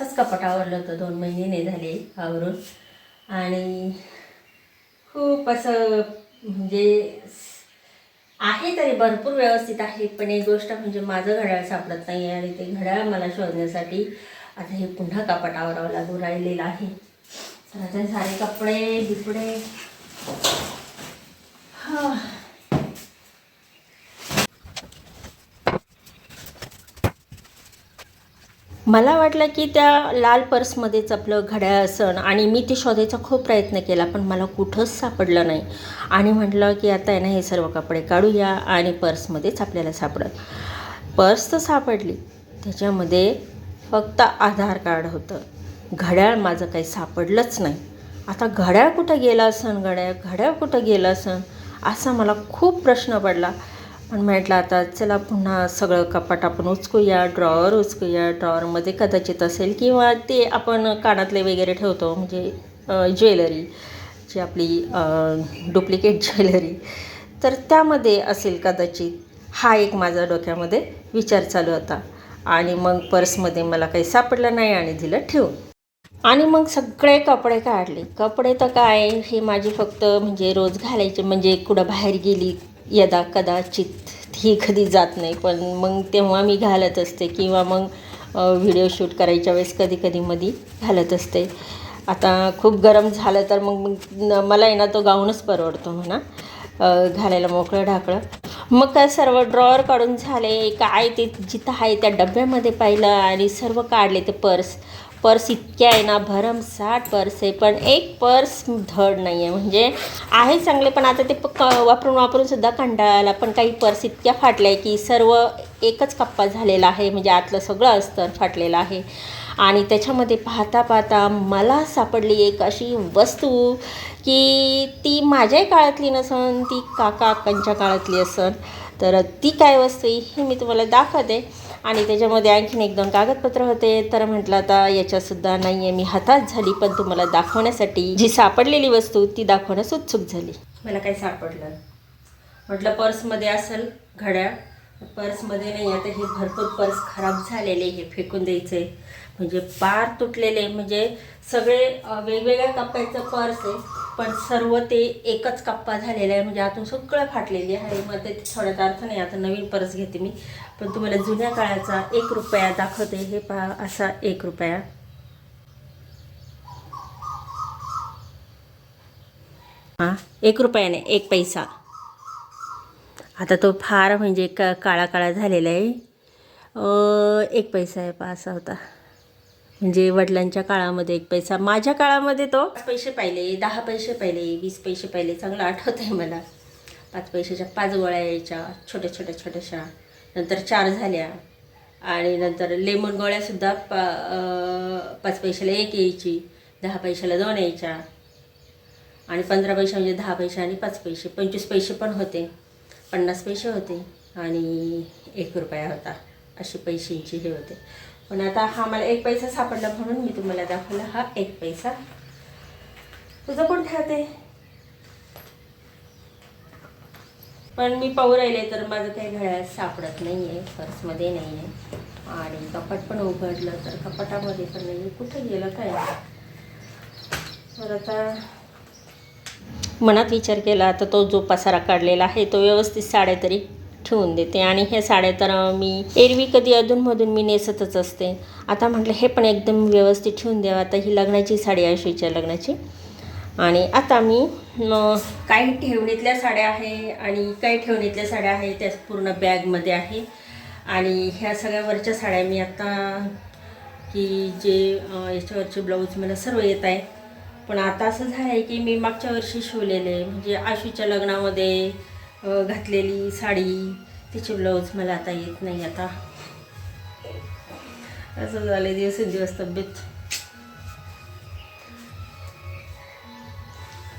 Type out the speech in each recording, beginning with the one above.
आत्ताच कपाट आवरलं होतं. दोन महिने नाही झाले आवरून. आणि खूप असं म्हणजे आहे तरी भरपूर व्यवस्थित आहे पण एक गोष्ट म्हणजे माझं घड्याळ सापडत नाही आहे आणि ते घड्याळ मला शोधण्यासाठी आता हे पुन्हा कपाट आवरावं लागू राहिलेलं आहे. तर आता सारे कपडे बिपडे. हां. मला वाटलं की त्या लाल पर्समध्येच आपलं घड्याळ असण आणि मी ते शोधायचा खूप प्रयत्न केला पण मला कुठंच सापडलं नाही. आणि म्हटलं की आता आहे ना हे सर्व कपडे काढूया आणि पर्समध्येच आपल्याला सापडत पर्स तर सापडली. त्याच्यामध्ये फक्त आधार कार्ड होतं. घड्याळ माझं काही सापडलंच नाही. आता घड्याळ कुठं गेलं असण घड्याळ घड्याळ कुठं गेलं असण असा मला खूप प्रश्न पडला. पण म्हटलं आता चला पुन्हा सगळं कपाट आपण उचकूया ड्रॉवर उचकूया. ड्रॉवरमध्ये कदाचित असेल किंवा ते आपण कानातले वगैरे ठेवतो म्हणजे ज्वेलरी जी आपली डुप्लिकेट ज्वेलरी. तर त्यामध्ये असेल कदाचित. हा एक माझा डोक्यामध्ये विचार चालू होता. आणि मग पर्समध्ये मला काही सापडलं नाही आणि दिलं ठेवून. आणि मग सगळे कपडे काढले. कपडे तर काय हे माझी फक्त म्हणजे रोज घालायचे म्हणजे कुठं बाहेर गेली यदा कदाचित ही कधी जात नाही पण मग तेव्हा मी घालत असते किंवा मग व्हिडिओ शूट करायच्या वेळेस कधी कधी मधी घालत असते. आता खूप गरम झालं तर मग मग न- मला आहे ना तो गाऊनच परवडतो म्हणा घालायला मोकळं ढाकळं. मग काय सर्व ड्रॉवर काढून झाले काय ते जिथं आहे त्या डब्यामध्ये पाहिलं आणि सर्व काढले ते पर्स. पर्स इतक्या आहे ना भरमसाठ पर्स आहे पण एक पर्स धड नाही आहे. म्हणजे आहे चांगले पण आता ते प- क- वापरून वापरून सुद्धा कंटाळा पण काही पर्स इतक्या फाटल्या आहे की सर्व एकच कप्पा झालेला आहे. म्हणजे आतलं सगळं अस्तर फाटलेलं आहे. आणि त्याच्यामध्ये पाहता पाहता मला सापडली एक अशी वस्तू की ती माझ्याही काळातली नसन ती काका काकांच्या काळातली असन. तर ती काय वस्तू आहे हे मी तुम्हाला दाखवते. आणि त्याच्यामध्ये आणखीन एक दोन कागदपत्र होते. तर म्हटलं आता याच्यासुद्धा नाही आहे मी हताश झाली पण तुम्हाला दाखवण्यासाठी जी सापडलेली वस्तू ती दाखवण्यास उत्सुक झाली. मला काय सापडलं म्हटलं पर्समध्ये असेल घड्याळ पर्समध्ये नाही आता हे भरपूर पर्स खराब झालेले हे फेकून द्यायचे. म्हणजे पार तुटलेले म्हणजे सगळे वेगवेगळ्या कप्प्याचं पर्स आहे पण सर्व ते एकच कप्पा झालेला आहे. म्हणजे आतून सगळं फाटलेली आहे. मग ते थोड्यात अर्थ नाही. आता नवीन पर्स घेते मी. पण तुम्हाला जुन्या काळाचा एक रुपया दाखवते हे पहा असा एक रुपया. हां एक रुपयाने एक पैसा. आता तो फार म्हणजे क काळा काळा झालेला आहे. एक पैसा आहे पहा असा होता. म्हणजे वडिलांच्या काळामध्ये एक पैसा. माझ्या काळामध्ये तो पाच पैसे पाहिले दहा पैसे पाहिले वीस पैसे पाहिले. चांगलं आठवत आहे मला. पाच पैशाच्या पाच गोळ्या यायच्या छोट्या छोट्या छोट्याशा. नंतर चार झाल्या. आणि नंतर लेमन गोळ्यासुद्धा पा पाच पैशाला एक यायची दहा पैशाला दोन यायच्या. आणि पंधरा पैसे म्हणजे दहा पैसे आणि पाच पैसे पंचवीस पैसे पण होते. पन्नास पैसे होते आणि एक रुपया होता. असे पैशांचे हे होते. पण आता हा मला एक पैसा सापडला म्हणून मी तुम्हाला दाखवला हा एक पैसा. तुझं कोण ठेवते? पण मी पाहू राहिले तर माझं काही घड्याळ सापडत नाही आहे पर्समध्ये नाही आहे आणि कपाट पण उघडलं तर कपाटामध्ये पण नाही आहे कुठं गेलं काय? तर आता मनात विचार केला तर तो जो पसारा काढलेला आहे तो व्यवस्थित साड्या तरी ठेवून देते. आणि ह्या साड्या तर मी एरवी कधी अधूनमधून मी नेसतच असते. आता म्हटलं हे पण एकदम व्यवस्थित ठेवून द्यावं. आता ही लग्नाची साडी आहे आयुष्याच्या लग्नाची. आणि आता मी काही ठेवणीतल्या साड्या आहे आणि काही ठेवणीतल्या साड्या आहे त्या पूर्ण बॅगमध्ये आहे. आणि ह्या सगळ्या वरच्या साड्या मी आता की जे याच्यावरचे ब्लाऊज मला सर्व येत आहे. पण आता असं झालं आहे की मी मागच्या वर्षी शिवलेले म्हणजे आशूच्या लग्नामध्ये घातलेली साडी तिचे ब्लाऊज मला आता येत नाही आता. असं झालं दिवसेंदिवस तब्येत.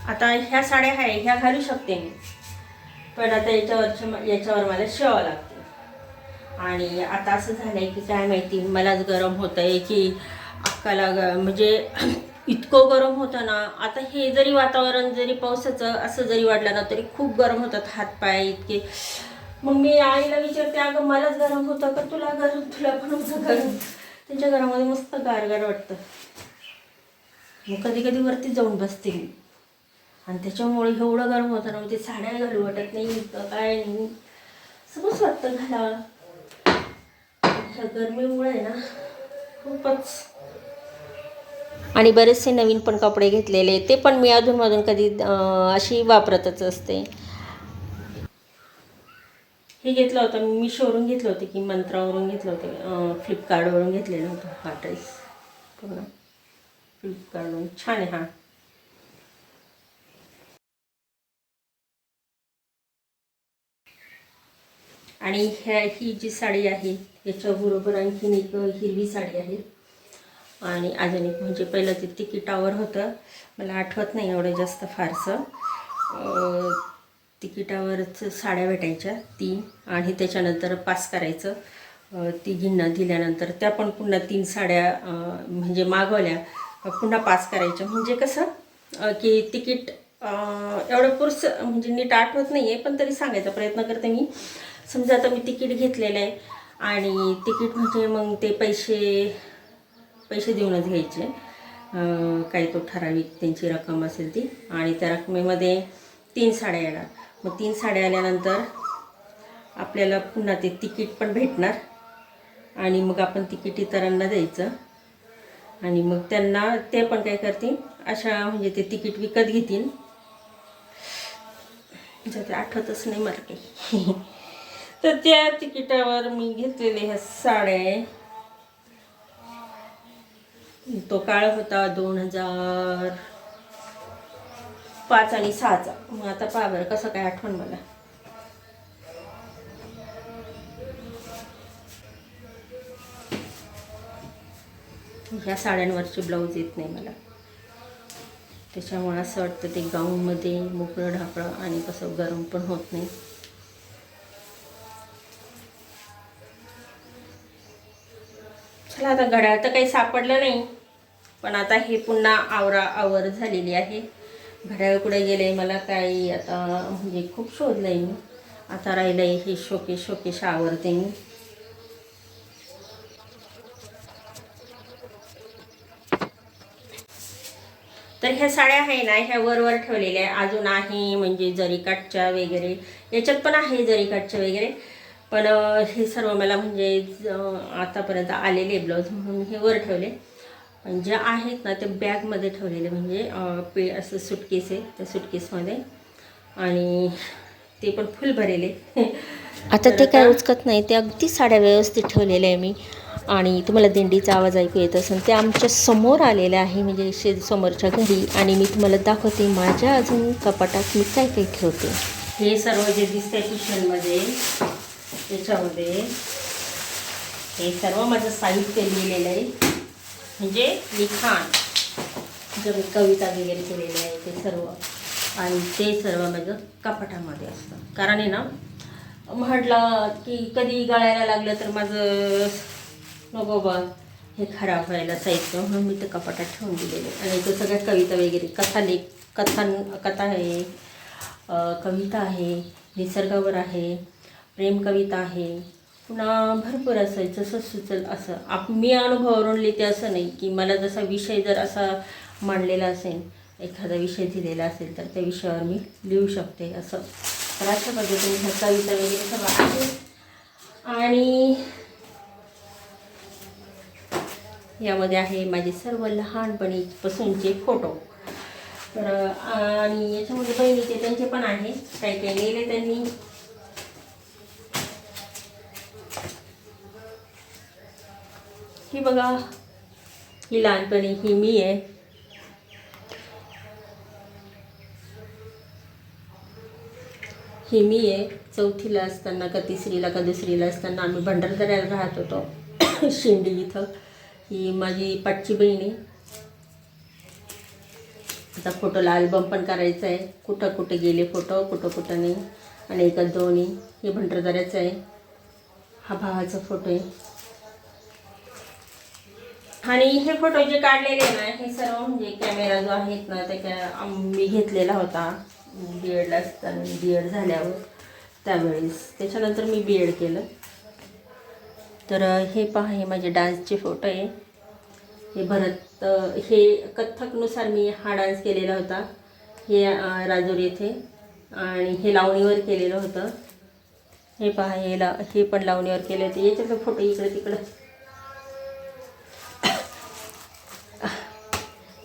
आता ह्या साड्या आहे ह्या घालू शकते मी. पण आता याच्यावरच्या याच्यावर मला शिवावं लागते. आणि आता असं झालं आहे की काय माहिती मलाच गरम होतं आहे की अक्काला ग म्हणजे इतकं गरम होतं ना आता हे जरी वातावरण जरी पावसाचं असं जरी वाटलं ना तरी खूप गरम होतात हातपाय इतके. मग मी आईला विचारते अगं मलाच गरम होतं का तुला गरम? तुला पण होतं गरम. त्यांच्या घरामध्ये मस्त गारगार वाटतं. मग कधी कधी वरती जाऊन बसते मी. आणि त्याच्यामुळे एवढं गरम होतं ना मग ते साड्या घालू वाटत नाही इतकं काय नाही. सगळंच वाटतं घाला ह्या गरमीमुळे ना खूपच. आणि बरेचसे नवीन पण कपडे घेतलेले ते पण मी अधूनमधून कधी अशी वापरतच असते. हे घेतलं होतं मी शोरून घेतलं होतं की मंत्रावरून घेतलं होतं. फ्लिपकार्टवरून घेतलेलं होतं हा ड्रेस पूर्ण. फ्लिपकार्टवरून छान आहे हा. आणि ह्या ही जी साडी आहे याच्याबरोबर आणखीन एक हिरवी साडी आहे. आणि अजून एक म्हणजे पहिलं ते तिकिटावर होतं मला आठवत नाही एवढं जास्त फारसं. तिकिटावरच साड्या भेटायच्या ती आणि त्याच्यानंतर पास करायचं. ती तिघींना दिल्यानंतर त्या पण पुन्हा तीन साड्या म्हणजे मागवल्या. पुन्हा पास करायच्या. म्हणजे कसं की तिकीट एवढं पुरस म्हणजे नीट आठवत नाही आहे पण तरी सांगायचा प्रयत्न करते मी. समजा आता मी तिकीट घेतलेलं आहे आणि तिकीट म्हणजे मग ते पैसे पैसे देऊनच घ्यायचे. काही तो ठराविक त्यांची रक्कम असेल ती. आणि त्या रकमेमध्ये तीन साड्या येणार. मग तीन साड्या आल्यानंतर आपल्याला पुन्हा ते तिकीट पण भेटणार. आणि मग आपण तिकीट इतरांना द्यायचं. आणि मग त्यांना ते पण काय करतील अशा म्हणजे ते तिकीट विकत घेतील. ज्यात आठवतच नाही मला काही. तर त्या तिकिटावर मी घेतलेले ह्या साड्या तो काळ होता दोन हजार पाच आणि सहाचा. मग आता पहा बरं कसं काय आठवण मला. ह्या साड्यांवरचे ब्लाऊज येत नाही मला. त्याच्यामुळे असं वाटतं ते गाऊनमध्ये मोकळं ढाकळं आणि कसं गरम पण होत नाही. चला आता घड्याळ तर काही सापडलं नाही. पण आता हे पुन्हा आवरा आवर झालेली आहे. घड्याळ कुठे गेले मला काही आता म्हणजे खूप शोधलंय मी. आता राहिलंय हे शोकेश शोकेश आवरते मी. तर ह्या साड्या आहे ना ह्या वरवर ठेवलेल्या आहे अजून आहे म्हणजे जरीकाठच्या वगैरे. याच्यात पण आहे जरीकाठच्या वगैरे. पण हे सर्व मला म्हणजे आतापर्यंत आलेले ब्लाऊज म्हणून हे वर ठेवले. जे आहेत ना ते बॅगमध्ये ठेवलेले म्हणजे पे असं सुटकेस आहे त्या सुटकेसमध्ये आणि ते पण फुल भरेले. आता ते काय उचकत नाही ते अगदी साड्या व्यवस्थित ठेवलेल्या आहे मी. आणि तुम्हाला दिंडीचा आवाज ऐकू येत असेल ते आमच्यासमोर आलेलं आहे म्हणजे शे समोरच्या घरी. आणि मी तुम्हाला दाखवते माझ्या अजून कपाटात मी काय काय ठेवते. हे सर्व जे दिसतंय पिशव्यांमध्ये याच्यामध्ये हे सर्व माझं साहित्य लिहिलेलं आहे. म्हणजे लिखाण जे मी कविता वगैरे केलेल्या आहे ते सर्व. आणि ते सर्व माझं कपाटामध्ये असतं. कारण आहे ना म्हटलं की कधी गळायला लागलं तर माझं नको बा हे खराब व्हायला साहित्य. म्हणून मी ते कपाटात ठेवून दिलेले आणि तो सगळ्या कविता वगैरे कथा लेख कथान कथा आहे कविता आहे निसर्गावर आहे प्रेम कविता आहे. पुन्हा भरपूर असं आहे, जसं सुचल असं. आप मी अनुभवावरून लिहिते असं नाही की मला जसा विषय जर असा मांडलेला असेल एखादा विषय दिलेला असेल तर त्या विषयावर मी लिहू शकते असं. तर अशा पद्धतीने ह्या कविता वगैरे सगळं आहे. आणि यामध्ये आहे माझे सर्व लहानपणीपासूनचे फोटो. तर आणि याच्यामध्ये बहिणीचे त्यांचे पण आहे. काही काही नेले त्यांनी. ही बघा ही लहानपणी ही मी आहे. ही मी आहे. चौथीला असताना का तिसरीला का दुसरीला असताना आम्ही भंडारदऱ्याला राहत होतो. शिंडी इथं. ही माझी पाठची बहीण आहे. आता फोटोला अल्बम पण करायचा आहे. कुठं कुठे गेले फोटो कुठं कुठं नाही. आणि एका दोन्ही हे भंडारदऱ्याचं आहे. हा भावाचा फोटो आहे. आणि हे फोटो जे काढलेले ना हे सर्व म्हणजे कॅमेरा जो आहेत ना त्याच्या मी घेतलेला होता. बी एडला असताना बी एड झाल्यावर त्यावेळेस. त्याच्यानंतर मी बी एड केलं. तर हे पहा हे माझे डान्सचे फोटो आहे. हे भरत हे कथ्थकनुसार मी हा डान्स केलेला होता. हे राजूर येथे. आणि हे लावणीवर केलेलं होतं. हे पहा हे ला हे पण लावणीवर केले होते. याच्यातले फोटो इकडे तिकडं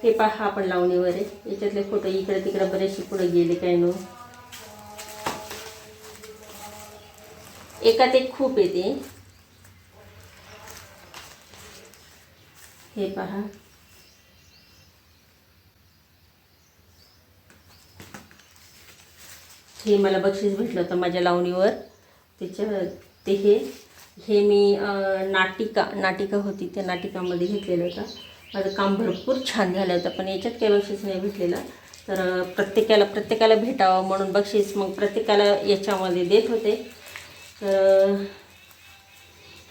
हे पहा हा पण लावणीवर आहे. याच्यातले फोटो इकडे तिकडे बरेचसे पुढे गेले काय नो? एकात एक खूप येते. हे पहा. हे मला बक्षीस भेटलं होतं माझ्या लावणीवर. त्याच्या ते हे हे मी नाटिका नाटिका होती त्या नाटिकामध्ये घेतलेलं होतं. माझं काम भरपूर छान झालं होतं पण याच्यात काही बक्षीस नाही भेटलेलं. तर प्रत्येकाला प्रत्येकाला भेटावं म्हणून बक्षीस मग प्रत्येकाला याच्यामध्ये देत होते. तर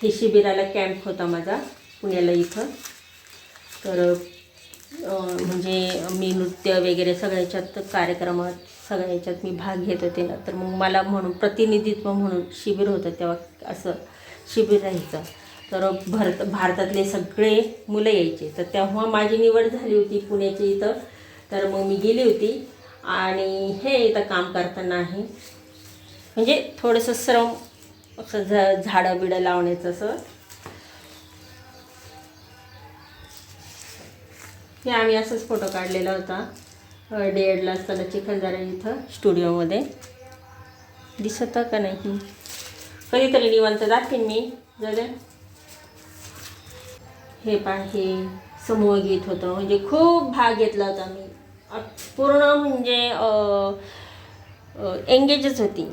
हे शिबिराला कॅम्प होता माझा पुण्याला इथं. तर म्हणजे मी नृत्य वगैरे सगळ्याच्यात कार्यक्रमात सगळ्या याच्यात मी भाग घेत होते. ना तर मग मला म्हणून प्रतिनिधित्व म्हणून शिबिर होतं तेव्हा असं शिबिर राहायचं. तर भारत भारतातले सगळे मुलं यायचे. तर तेव्हा माझी निवड झाली होती पुण्याची इथं. तर मग मी गेली होती. आणि हे इथं काम करताना आहे. म्हणजे थोडंसं श्रम असं झ झाडं बिडं लावण्याचं असं. हे आम्ही असंच फोटो काढलेला होता. डेडला असताना चिखलदरा इथं स्टुडिओमध्ये. दिसत का नाही? कधीतरी निवांत दाखवीन मी. जर हे पहा हे समूह गीत होतं. म्हणजे खूप भाग घेतला होता मी. पूर्ण म्हणजे एंगेजच होती.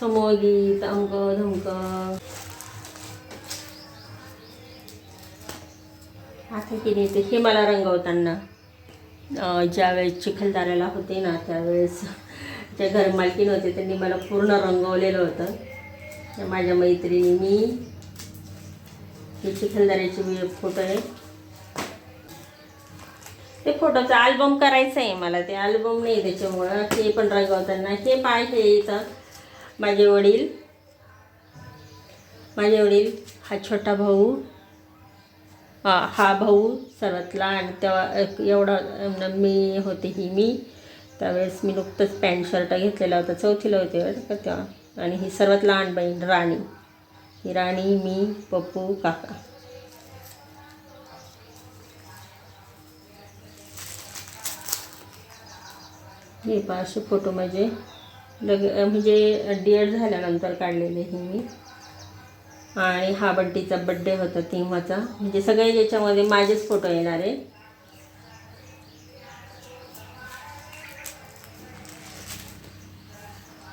समूह गीत अंक धमक. आता की ते हे मला रंगवताना. ज्यावेळेस चिखलदऱ्याला होते ना त्यावेळेस जे घर मालकीन होते त्यांनी मला पूर्ण रंगवलेलं होतं. माझ्या मैत्रिणी मी हे चिखलदऱ्याची फोटो आहे ते फोटोचं अल्बम करायचं आहे मला. ते अल्बम नाही त्याच्यामुळं. ते पण रंगवताना हे पाय हे इथं. माझे वडील. माझे वडील हा छोटा भाऊ. हा हा भाऊ सर्वात लहान. तेव्हा एक एवढा मी होते ही मी. त्यावेळेस मी नुकतंच पॅन्ट शर्ट घेतलेला होता. चौथीला होते का तेव्हा. आणि ही सर्वात लहान बहीण राणी. राणी मी पप्पू काका. हे पहा असे फोटो म्हणजे लग म्हणजे डिअर झाल्यानंतर काढलेले हे मी. आणि हा बड्डेचा बड्डे होता तेव्हाचा. म्हणजे सगळे याच्यामध्ये माझेच फोटो येणार आहे.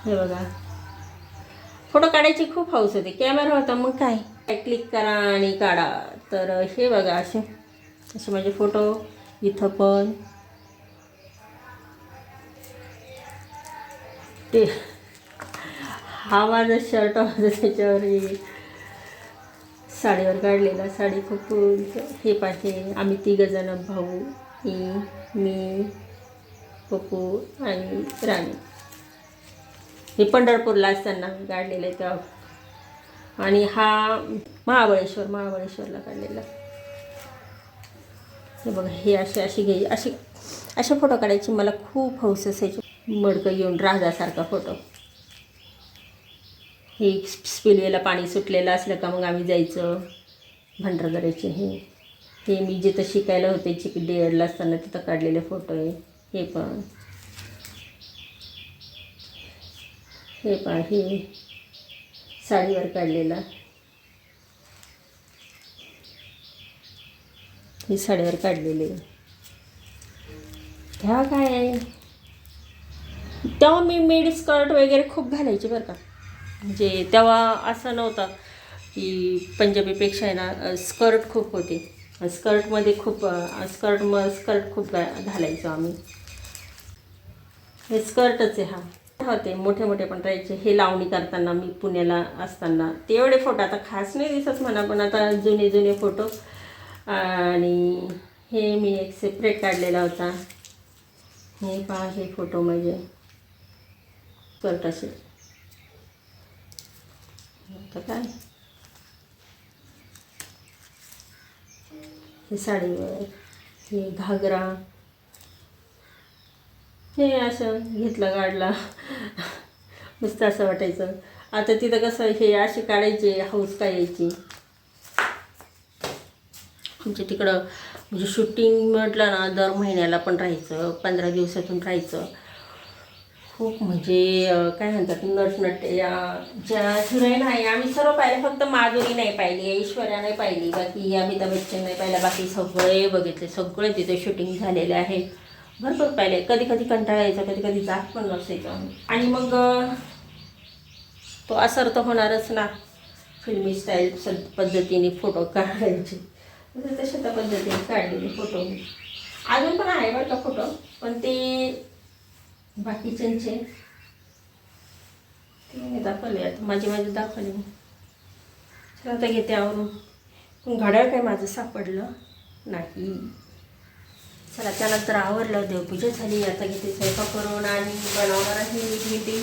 हे बघा. फोटो काढायची खूप हौस होती. कॅमेरा होता मग काय? क्लिक करा आणि काढा. तर हे बघा असे असे माझे फोटो इथं पण. ते हा माझा शर्ट होता त्याच्यावर हे साडीवर काढलेला साडी खूप हे पाहिजे. आम्ही तिघजण भाऊ मी मी पप्पू आणि राणी. हे पंढरपूरला असताना मी काढलेलं आहे तेव्हा. आणि हा महाबळेश्वर महाबळेश्वरला काढलेला. हे बघा हे असे अशी घे असे असे फोटो काढायची मला खूप हौस असायची. मडकं येऊन राजासारखा फोटो. हे स्पिलवेला पाणी सुटलेलं असलं का मग आम्ही जायचं? भंडारदऱ्याचे हे. हे मी जिथं शिकायला होते चिक डी एडला असताना तिथं काढलेले फोटो आहे. हे पण. हे पण हे साडीवर काढलेला. ही साडीवर काढलेली. ह्या काय आहे? तेव्हा मी मेड स्कर्ट वगैरे खूप घालायची बरं का. म्हणजे तेव्हा असं नव्हतं की पंजाबीपेक्षा आहे ना स्कर्ट खूप होते. स्कर्टमध्ये खूप स्कर्ट मग स्कर्ट खूप घा- घालायचो आम्ही. हे स्कर्टच आहे हा. होते मोठे मोठे पण राहायचे. हे लावणी करताना मी पुण्याला असताना. ते एवढे फोटो आता खास नाही दिसत म्हणा पण आता जुने जुने फोटो आणि हे मी एक सेपरेट काढलेला होता. हे पहा हे फोटो म्हणजे करत असे. आता काय? हे साडीवर हे घागरा. हे असं घेतलं काढला मस्त असं वाटायचं. आता तिथं कसं हे असे काढायचे हौस काय यायची आमच्या म्हणजे तिकडं म्हणजे शूटिंग म्हटलं ना दर महिन्याला पण राहायचं पंधरा दिवसातून राहायचं. खूप म्हणजे काय म्हणतात नटनट या ज्या हिरोईन आहे आम्ही सर्व पाहिले फक्त माधुरी नाही पाहिली ऐश्वर्या नाही पाहिली बाकी अमिताभ बच्चन नाही पाहिला बाकी सगळे बघितले सगळे तिथे शूटिंग झालेले आहे भरपूर पाहिले. कधी कधी कंटाळा यायचा कधी कधी जात पण नसायचा आणि मग तो असर तर होणारच ना. फिल्मी स्टाईल सद पद्धतीने फोटो काढायचे. तशा त्या पद्धतीने काढलेले फोटो. अजून पण आहे बरं का फोटो पण ते बाकीच्यांचे. ते मी दाखवले आता. माझे माझे दाखवले. आता घेते आवरून. पण घड्याळ काय माझं सापडलं नाही. चला त्यानंतर आवरलं देवपूजा झाली. आता घेते स्वयंपाक करून आणि बनवणार आहे मीठ मिठी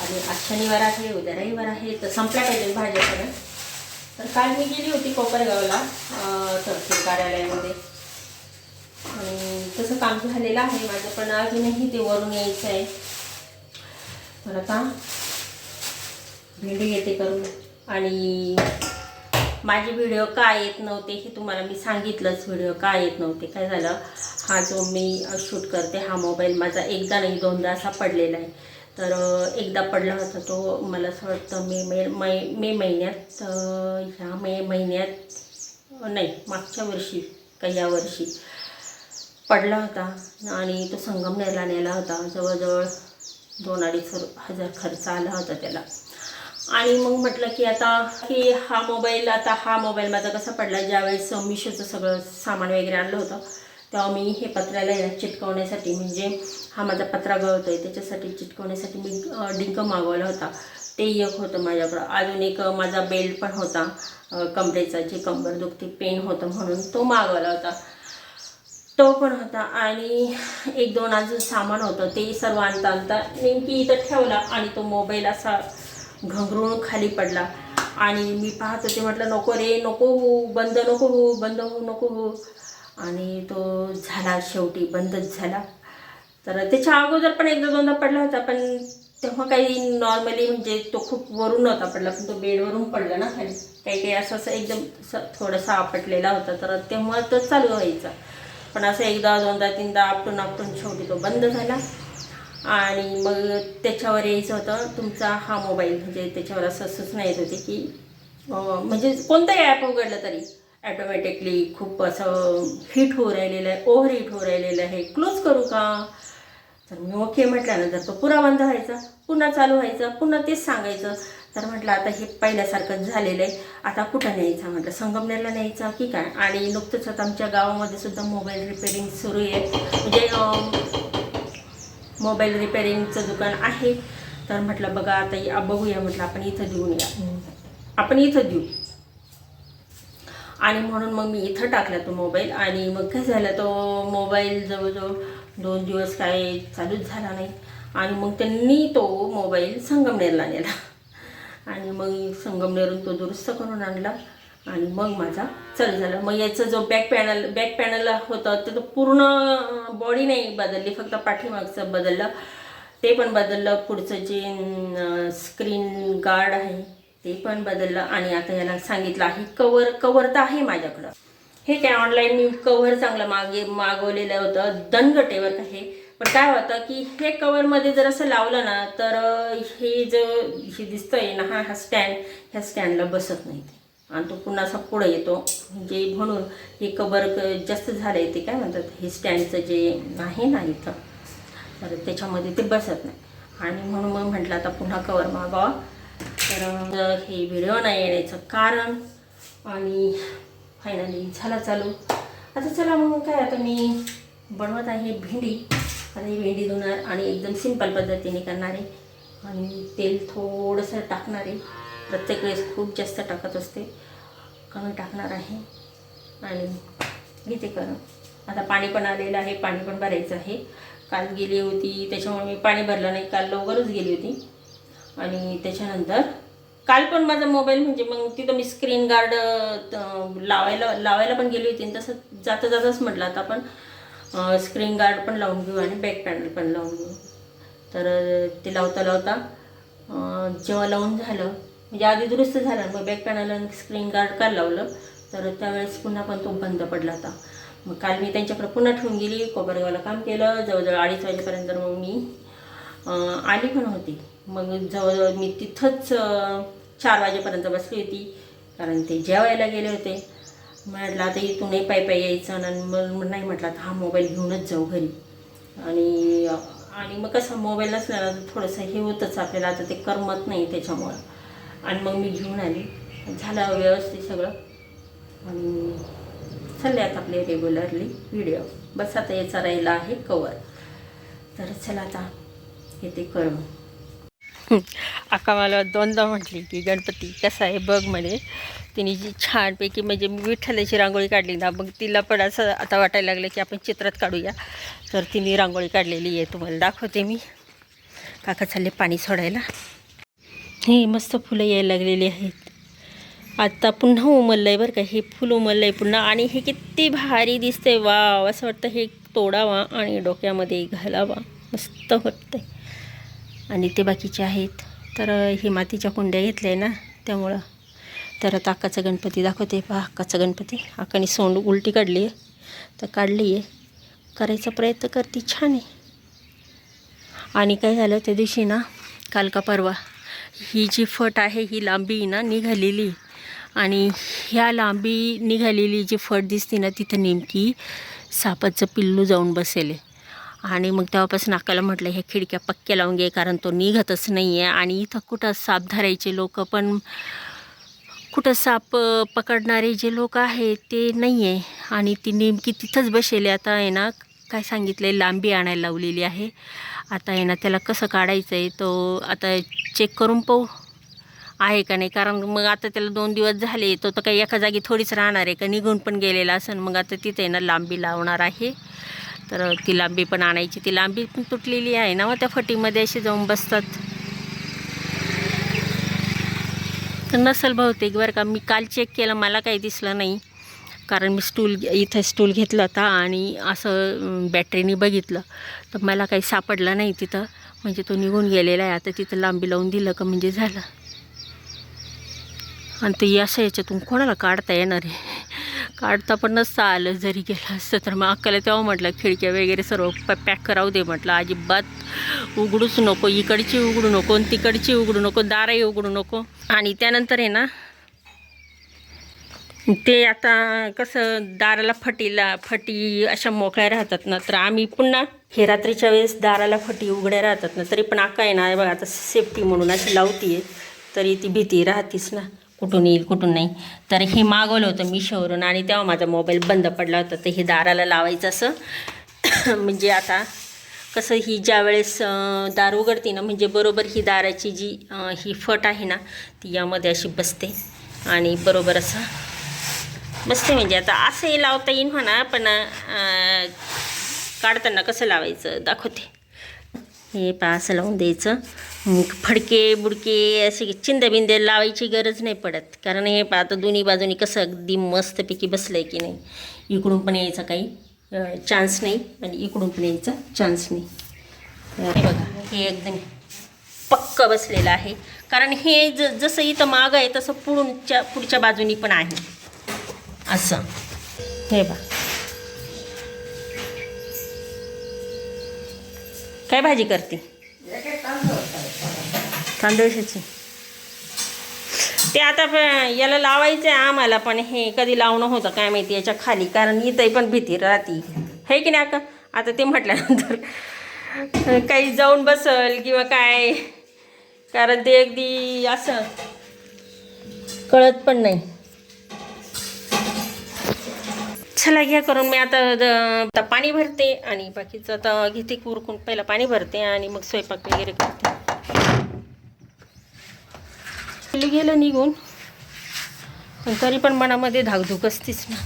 आणि आज शनिवार आहे उद्या रविवार आहे तर संपल्या पाहिजे भाज्या सगळ्या तर काल मी गेली होती कोपरगावला तहसील कार्यालयामध्ये. आणि तसं काम झालेलं आहे माझं पण अजूनही ते वरून यायचं आहे. तर आता भेंडी येते करून. आणि माझे व्हिडिओ का येत नव्हते हे तुम्हाला मी सांगितलंच. व्हिडिओ का येत नव्हते? काय झालं? हा जो मी शूट करते हा मोबाईल माझा एकदा नाही दोनदा असा पडलेला आहे. तर एकदा पडला होता तो मला असं वाटतं मे मे मै मे महिन्यात ह्या मे महिन्यात नाही मागच्या वर्षी का या वर्षी पडला होता. आणि तो संगमनेरला नेला होता. जवळजवळ दोन अडीच हजार खर्च आला होता त्याला. आणि मग म्हटलं की आता की हा मोबाईल आता हा मोबाईल माझा कसा पडला? ज्यावेळेस मिशोचं सगळं सामान वगैरे आणलं होतं तेव्हा मी हे पत्राला आहे चिटकवण्यासाठी म्हणजे हा माझा पत्रा गळतो आहे त्याच्यासाठी चिटकवण्यासाठी मी डिंक मागवला होता. ते एक होतं माझ्याकडं. अजून एक माझा बेल्ट पण होता कमरेचा जे कंबर दुखते पेन होतं म्हणून तो मागवला होता. तो पण होता आणि एक दोन अजून सामान होतं ते सर्व आणता आणता नेमकी इथं ठेवला आणि तो मोबाईल असा घंगरून खाली पडला. आणि मी पाहत होते म्हटलं नको रे नको हो बंद नको हो बंद हो नको हो आणि तो झाला शेवटी बंदच झाला. तर त्याच्या अगोदर पण एकदा दोनदा पडला होता पण तेव्हा काही नॉर्मली म्हणजे तो खूप वरून नव्हता पडला पण तो बेडवरून पडला ना खाली. काही काही असं असं एकदम थोडासा आपटलेला होता तर तेव्हा तो चालू व्हायचा. पण असं एकदा दोनदा तीनदा आपटून आपटून शेवटी तो बंद झाला. आणि मग त्याच्यावर यायचं होतं. तुमचा हा मोबाईल म्हणजे त्याच्यावर असं सूचना येत होती की म्हणजे कोणतंही ॲप उघडलं तरी ॲटोमॅटिकली खूप असं हिट होऊ राहिलेलं आहे ओव्हर हिट होऊ राहिलेलं आहे. क्लोज करू का? तर मी ओके म्हटल्यानंतर तो पुरा बंद व्हायचा पुन्हा चालू व्हायचा पुन्हा तेच सांगायचं. तर म्हटलं आता हे पहिल्यासारखंच झालेलं आहे. आता कुठं न्यायचं? म्हटलं संगमनेरला न्यायचं की काय? आणि नुकतंच आता आमच्या गावामध्ये सुद्धा मोबाईल रिपेअरिंग सुरू आहे. म्हणजे मोबाईल रिपेअरिंगचं दुकान आहे. तर म्हटलं बघा आता या- बघूया. म्हटलं आपण इथं देऊन या. आपण इथं देऊ. आणि म्हणून मग मी इथं टाकला तो मोबाईल. आणि मग काय झालं तो मोबाईल जवळजवळ दोन दिवस काय चालूच झाला नाही. आणि मग त्यांनी तो मोबाईल संगमनेरला नेला. आणि मग संगमनेरून तो दुरुस्त करून आणला. आणि मग माझा चालू झाला. मग याचं जो बॅक पॅनल बॅक पॅनल होतं ते पूर्ण बॉडी नाही बदलली फक्त पाठीमागचं बदललं. ते पण बदललं. पुढचं जे स्क्रीन गार्ड आहे ते पण बदललं. आणि आता याला सांगितलं आहे कवर कवर तर आहे माझ्याकडं. हे काय ऑनलाईन मी कवर चांगलं मागे मागवलेलं होतं दणगटेवर आहे हे. पण काय होतं की हे कवरमध्ये जर असं लावलं ना तर हे जो हे दिसतंय ना हा हा स्टँड ह्या स्टँडला बसत नाही ते. आणि तो पुन्हा असा पुढं येतो. जे म्हणून हे कवर क- जास्त झालं आहे ते काय म्हणतात? हे स्टँडचं जे आहे ना इथं तर त्याच्यामध्ये ते बसत नाही. आणि म्हणून मग म्हटलं आता पुन्हा कवर मागावा. तर हे व्हिडिओ नाही येण्याचं कारण आणि फायनली झाला चालू. आता चला मग काय आता मी बनवत आहे भेंडी. आता ही भेंडी धुणार आणि एकदम सिंपल पद्धतीने करणार आहे. आणि तेल थोडंसं टाकणार आहे. प्रत्येक वेळेस खूप जास्त टाकत असते. कमी टाकणार आहे. आणि घेते करून. आता पाणी पण आलेलं आहे. पाणी पण भरायचं आहे. काल गेली होती. त्याच्यामुळे मी पाणी भरलं नाही. काल लवकरच गेली होती. आणि त्याच्यानंतर काल पण माझा मोबाईल म्हणजे मग तिथं मी स्क्रीन गार्ड लावायला लावायला पण गेली होती. आणि तसं जाता जाताच म्हटलं. आता आपण स्क्रीन गार्ड पण लावून घेऊ आणि बॅक पॅनल पण लावून घेऊ. तर ते लावता लावता जेव्हा लावून झालं म्हणजे आधी दुरुस्त झाला मग बॅक पॅनल स्क्रीन गार्ड का लावलं. तर त्यावेळेस पुन्हा पण तो बंद पडला होता. मग काल मी त्यांच्याकडे पुन्हा ठेवून गेली कोपरगावला काम केलं. जवळजवळ अडीच वाजेपर्यंत मग मी आली पण होती. मग जवळजवळ मी तिथंच चार वाजेपर्यंत बसली होती कारण ते जेवायला गेले होते. म्हटलं आता इथूनही पाय पाय यायचं आणि मग नाही म्हटलं आता हा मोबाईल घेऊनच जाऊ घरी. आणि आणि मग कसं मोबाईल नसला तर थोडंसं हे होतंच आपल्याला आता ते करमत नाही त्याच्यामुळं. आणि मग मी घेऊन आली. झालं व्यवस्थित सगळं. आणि चालले आता आपले रेग्युलरली व्हिडिओ बस आता याचा राहिला आहे कवर तर चला आता हे ते करू आका मला दोनदा म्हटली की गणपती कसा आहे बघ म्हणे. तिने जी छानपैकी म्हणजे मी विठ्ठलाची रांगोळी काढली ना मग तिला पण असं आता वाटायला लागलं की आपण चित्रात काढूया. तर तिने रांगोळी काढलेली आहे. तुम्हाला दाखवते मी. काका चालले पाणी सोडायला. हे मस्त फुलं यायला लागलेली आहेत. आता पुन्हा उमललं आहे बरं का हे फुल उमललं आहे पुन्हा आणि हे किती भारी दिसतंय. वाव असं वाटतं हे तोडावा आणि डोक्यामध्ये घालावा. मस्त वाटतंय. आणि ते बाकीचे आहेत. तर हे मातीच्या कुंड्या घेतल्या आहे ना त्यामुळं. तर आता अक्काचा गणपती दाखवते. पहा अक्काचा गणपती. अक्काने सोंड उलटी काढली आहे. तर काढली आहे करायचा प्रयत्न करते. छान आहे. आणि काय झालं त्या दिवशी ना काल का परवा ही जी फट आहे ही लांबी ना निघालेली आणि ह्या लांबी निघालेली जी फट दिसते ना तिथं नेमकी सापाचं पिल्लू जाऊन बसेल आणि मग तेव्हापासून नाकाला म्हटलं ह्या खिडक्या पक्क्या लावून घे कारण तो निघतच नाही आहे आणि इथं कुठं साप धरायचे लोक पण कुठं साप पकडणारे जे लोक आहेत ते नाही आहे आणि ती नेमकी तिथंच बसेले आता आहे ना काय सांगितलं आहे लांबी आणायला लावलेली आहे. आता आहे ना त्याला कसं काढायचं आहे तो आता चेक करून पाहू. आहे का नाही? कारण मग आता त्याला दोन दिवस झाले तो तर काही एका जागी थोडीच राहणार आहे का? निघून पण गेलेला असेल मग आता तिथे आहे ना लांबी लावणार आहे. तर ती लांबी पण आणायची. ती लांबी पण तुटलेली आहे ना मग त्या फटीमध्ये असे जाऊन बसतात. तर नसेल बहुतेक बरं का. मी काल चेक केलं मला काही दिसलं नाही. कारण मी स्टूल इथं स्टूल घेतला होता आणि असं बॅटरीने बघितलं. तर मला काही सापडलं नाही तिथं. म्हणजे तो निघून गेलेला आहे. आता तिथं लांबी लावून दिलं का म्हणजे झालं. आणि ते असं याच्यातून कोणाला काढता येणार आहे? काढता पण नसता आलं जरी गेलं असतं तर. मग अक्काला तेव्हा म्हटलं खिडक्या वगैरे सर्व प पॅक करावं दे म्हटलं. अजिबात उघडूच नको. इकडची उघडू नको तिकडची उघडू नको. दारही उघडू नको. आणि त्यानंतर आहे ना ते आता कसं दाराला फटीला फटी अशा मोकळ्या राहतात ना तर आम्ही पुन्हा हे रात्रीच्या वेळेस दाराला फटी उघड्या राहतात ना तरी पण आका आहे ना बघा आता सेफ्टी म्हणून अशी लावती आहे तरी ती भीती राहतीच ना कुठून येईल कुठून नाही. तर हे मागवलं होतं मिशोवरून आणि तेव्हा माझा मोबाईल बंद पडला होता तर हे दाराला लावायचं असं. म्हणजे आता कसं ही ज्या वेळेस दार उघडते ना म्हणजे बरोबर ही दाराची जी ही फट आहे ना ती यामध्ये अशी बसते आणि बरोबर असं मस्त म्हणजे आता असंही लावता येईल म्हणा पण काढताना कसं लावायचं? दाखवते. हे पा असं लावून द्यायचं. मग फडके बुडके असे चिंद्याबिंद्या लावायची गरज नाही पडत. कारण हे पा आता दोन्ही बाजूनी कसं अगदी मस्तपैकी बसलं आहे की नाही. इकडून पण यायचा काही चान्स नाही आणि इकडून पण यायचा चान्स नाही. हे बघा हे एकदम पक्क बसलेलं आहे. कारण हे ज जसं इथं मागं आहे तसं पुढूनच्या पुढच्या बाजूनी पण आहे. असं. हे बा काय भाजी करते? तांदूळशाची ते आता याला लावायचं आहे आम्हाला पण हे कधी लावणं होतं काय माहिती याच्या खाली कारण इथंही पण भीती राहते. हे की नाही का आता ते म्हटल्यानंतर काही जाऊन बसल किंवा काय कारण ते अगदी असं कळत पण नाही. चला घ्या करून. मी आता द- आता पाणी भरते आणि बाकीचं आता घेते कुरकून पहिला पाणी भरते आणि मग स्वयंपाक वगैरे करते. गेलं निघून. पण तरी पण मनामध्ये धाकधूक असतीच ना.